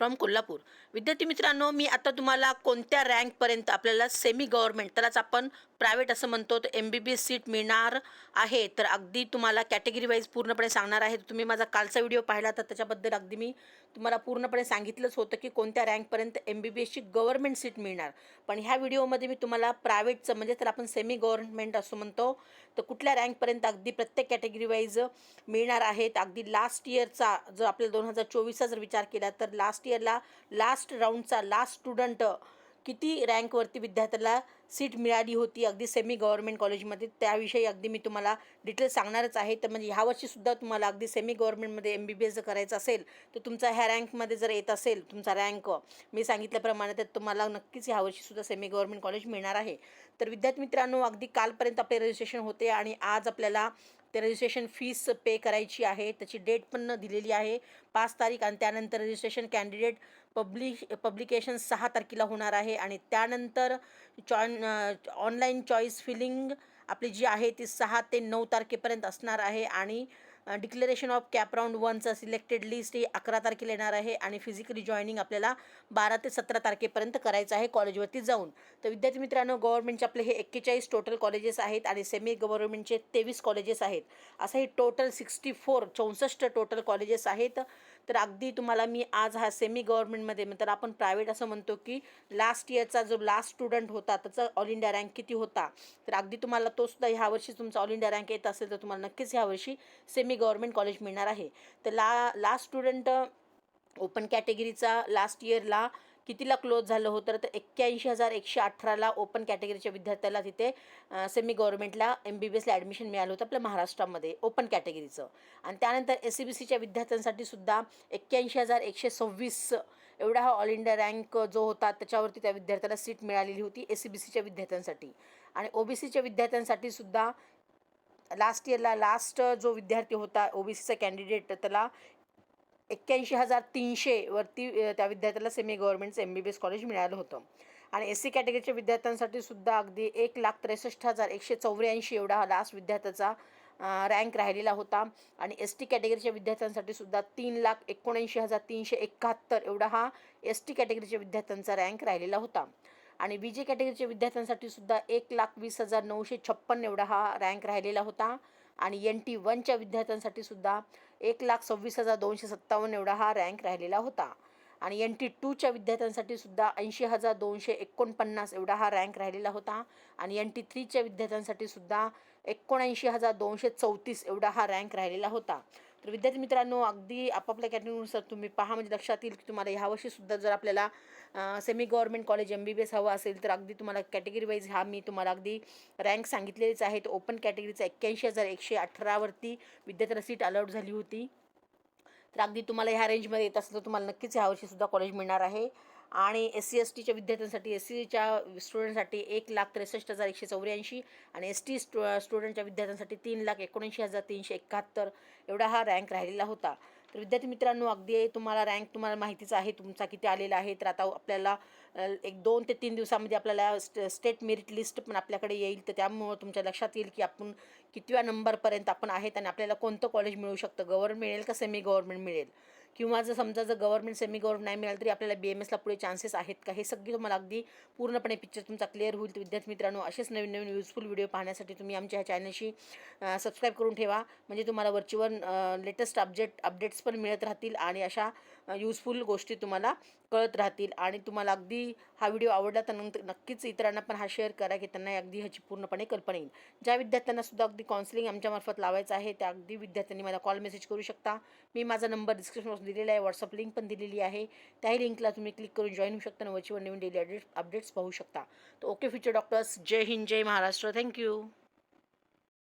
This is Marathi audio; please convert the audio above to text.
फ्रॉम कोल्हापूर. विद्यार्थी मित्रांनो मी आता तुम्हाला कोणत्या रँकपर्यंत आपल्याला सेमी गव्हर्नमेंट त्यालाच आपण प्रायव्हेट असं म्हणतो तर M B B S seat मिळणार आहे. तर अगदी तुम्हाला कॅटेगरी वाईज पूर्णपणे सांगणार आहे. तुम्ही माझा कालचा व्हिडिओ पाहिला तर त्याच्याबद्दल अगदी मी तुम्हाला पूर्णपणे सांगितलंच होतं की कोणत्या रँकपर्यंत एम बी बी एसची गव्हर्नमेंट सीट मिळणार. पण ह्या व्हिडिओमध्ये मी तुम्हाला प्रायव्हेटचं म्हणजे तर आपण सेमी गव्हर्नमेंट असं म्हणतो तर कुठल्या रँकपर्यंत अगदी प्रत्येक कॅटेगरी वाईज मिळणार आहेत. अगदी लास्ट इयरचा जर आपल्याला दोन हजार चोवीसचा जर विचार केला तर लास्ट इयरला लास्ट राऊंडचा लास्ट स्टुडंट किती रँकवरती विद्यार्थ्याला सीट मिळाली होती अगदी सेमी गव्हर्नमेंट कॉलेजमध्ये त्याविषयी अगदी मी तुम्हाला डिटेल्स सांगणारच आहे. तर म्हणजे ह्या वर्षीसुद्धा तुम्हाला अगदी सेमी गव्हर्नमेंटमध्ये एम बी बी एस जर करायचं असेल तर तुमचा ह्या रँकमध्ये जर येत असेल तुमचा रँक मी सांगितल्याप्रमाणे तर तुम्हाला नक्कीच ह्या वर्षीसुद्धा सेमी गव्हर्नमेंट कॉलेज मिळणार आहे. तर विद्यार्थी मित्रांनो अगदी कालपर्यंत आपले रजिस्ट्रेशन होते आणि आज आपल्याला ते रजिस्ट्रेशन फीस पे करायची आहे. त्याची डेट पण दिलेली आहे. पाच तारीख आणि त्यानंतर रजिस्ट्रेशन कॅन्डिडेट पब्लिश पब्लिकेशन सहा तारखेला होणार आहे. आणि त्यानंतर चॉन ऑनलाईन चॉईस फिलिंग आपली जी आहे ती सहा ते नऊ तारखेपर्यंत असणार आहे. आणि डिक्लेरेशन ऑफ कॅप राऊंड वनचं सिलेक्टेड लिस्ट ही अकरा तारखेला येणार आहे आणि फिजिकली जॉईनिंग आपल्याला बारा ते सतरा तारखेपर्यंत करायचं आहे कॉलेजवरती जाऊन. तर विद्यार्थी मित्रांनो गव्हर्नमेंटचे आपले हे एक्केचाळीस टोटल कॉलेजेस आहेत आणि सेमी गव्हर्नमेंटचे तेवीस कॉलेजेस आहेत. असं हे टोटल सिक्स्टी फोर चौसष्ट टोटल कॉलेजेस आहेत. तर अगदी तुम्हाला मी आज हा सेमी गव्हर्नमेंटमध्ये तर आपण प्रायव्हेट असं म्हणतो की लास्ट इयरचा जो लास्ट स्टुडंट होता त्याचा ऑल इंडिया रँक किती होता? तर अगदी तुम्हाला तो सुद्धा ह्या वर्षी तुमचा ऑल इंडिया रँक येत असेल तर तुम्हाला नक्कीच ह्या वर्षी मी गव्हर्मेंट कॉलेज मिळणार आहे. तर ला लास्ट स्टुडंट ओपन कॅटेगरीचा लास्ट इयरला कितीला क्लोज झालं होतं? तर एक्क्याऐंशी हजार एकशे अठराला ओपन कॅटेगरीच्या विद्यार्थ्याला तिथे सेमी गव्हर्नमेंटला एम बी बी एसला ॲडमिशन मिळालं होतं आपल्या महाराष्ट्रामध्ये ओपन कॅटेगरीचं आणि त्यानंतर एस सी बी सीच्या विद्यार्थ्यांसाठी सुद्धा एक्क्याऐंशी हजार एकशे सव्वीस एवढा हा ऑल इंडिया रँक जो होता त्याच्यावरती त्या विद्यार्थ्याला सीट मिळालेली होती एस सी बी सीच्या विद्यार्थ्यांसाठी. आणि ओ बी सीच्या विद्यार्थ्यांसाठी सुद्धा लास्ट इयरला लास्ट जो विद्यार्थी होता ओ बी सीचा कॅन्डिडेट त्याला एक्क्याऐंशी हजार तीनशेवरती त्या विद्यार्थ्याला semi गव्हर्मेंटचं M B B S college मिळालं होतं. आणि एस सी कॅटेगरीच्या विद्यार्थ्यांसाठी सुद्धा अगदी एक लाख त्रेसष्ट हजार एकशे चौऱ्याऐंशी एवढा हा लास्ट विद्यार्थ्याचा रँक राहिलेला होता. आणि एस टी कॅटेगरीच्या विद्यार्थ्यांसाठी सुद्धा तीन लाख एकोणऐंशी हजार तीनशे एकाहत्तर एवढा हा एस टी कॅटेगरीच्या विद्यार्थ्यांचा रँक राहिलेला होता. आणि बी जे कॅटेगरीच्या विद्यार्थ्यांसाठी सुद्धा एक लाख वीस हजार नऊशे छप्पन्न एवढा हा रँक राहिलेला होता. आणि एन टी वनच्या विद्यार्थ्यांसाठी सुद्धा एक लाख सव्वीस हजार दोनशे सत्तावन्न एवढा हा रँक राहिलेला होता. आणि एन टी टूच्या विद्यार्थ्यांसाठी सुद्धा ऐंशी हजार दोनशे एकोणपन्नास एवढा हा रँक राहिलेला होता. आणि एन टी थ्रीच्या विद्यार्थ्यांसाठी सुद्धा एकोणऐंशी हजार दोनशे चौतीस एवढा हा रँक राहिलेला होता. तर विद्यार्थी मित्रांनो अगदी आपापल्या कॅटेगरीनुसार तुम्ही पहा. म्हणजे लक्षात येईल की तुम्हाला ह्यावर्षीसुद्धा जर आपल्याला semi government college M B B S हवं असेल तर अगदी तुम्हाला कॅटेगरी वाईज हा मी तुम्हाला अगदी रँक सांगितलेलेच आहे तर ओपन कॅटेगरीचा एक्क्याऐंशी हजार एकशे अठरावरती विद्यार्थ्याला सीट अलॉट झाली होती. तर अगदी तुम्हाला ह्या रेंजमध्ये येत असेल तर तुम्हाला नक्कीच ह्यावर्षीसुद्धा कॉलेज मिळणार आहे. आणि एस सी एस टीच्या विद्यार्थ्यांसाठी एस सीच्या स्टुडंटसाठी एक लाख त्रेसष्ट हजार एकशे चौऱ्याऐंशी आणि एस टी स्टु स्टुडंटच्या विद्यार्थ्यांसाठी तीन लाख एकोणऐंशी हजार तीनशे एकाहत्तर एवढा हा रँक राहिलेला होता. तर विद्यार्थी मित्रांनो अगदी तुम्हाला रँक तुम्हाला माहितीच आहे तुमचा किती आलेला आहे. तर आता आपल्याला एक दोन ते तीन दिवसामध्ये आपल्याला स्ट स्टेट मेरिट लिस्ट पण आपल्याकडे येईल. तर त्यामुळं तुमच्या लक्षात येईल की आपण कितव्या नंबरपर्यंत आपण आहेत आणि आपल्याला कोणतं कॉलेज मिळू शकतं? गव्हर्नमेंट मिळेल का सेमी गव्हर्नमेंट मिळेल? किंवा जर समजा जर गव्हर्नमेंट सेमी गव्हर्नमेंट नाही मिळालं तरी आपल्याला बी एम एसला पुढे चान्सेस आहेत का? हे सगळी तुम्हाला अगदी पूर्णपणे पिक्चर तुमचा क्लिअर होईल. विद्यार्थी मित्रांनो असेच नवीन नवीन युजफुल व्हिडिओ पाहण्यासाठी तुम्ही आमच्या ह्या चॅनलशी सबस्क्राईब करून ठेवा. म्हणजे तुम्हाला वरचीवर लेटेस्ट अपडेट अपडेट्स पण मिळत राहतील आणि अशा युजफुल गोष्टी तुम्हाला कळत राहतील. आणि तुम्हाला अगदी हा व्हिडिओ आवडला तर नंतर नक्कीच इतरांना पण हा शेअर करा की त्यांना अगदी ह्याची पूर्णपणे कल्पना येईल. ज्या विद्यार्थ्यांना सुद्धा अगदी काउन्सिलिंग आमच्यामार्फत लावायचं आहे त्या अगदी विद्यार्थ्यांनी मला कॉल मेसेज करू शकता. मी माझा नंबर डिस्क्रिप्शन दिलेला आहे. व्हॉट्सअप लिंक पण दिलेली आहे. त्याही लिंकला तुम्ही क्लिक करून जॉईन होऊ शकता आणि वरचीवर नवीन डेली अपडेट्स पाहू शकता. तर ओके फ्युचर डॉक्टर्स जय हिंद जय महाराष्ट्र. Thank you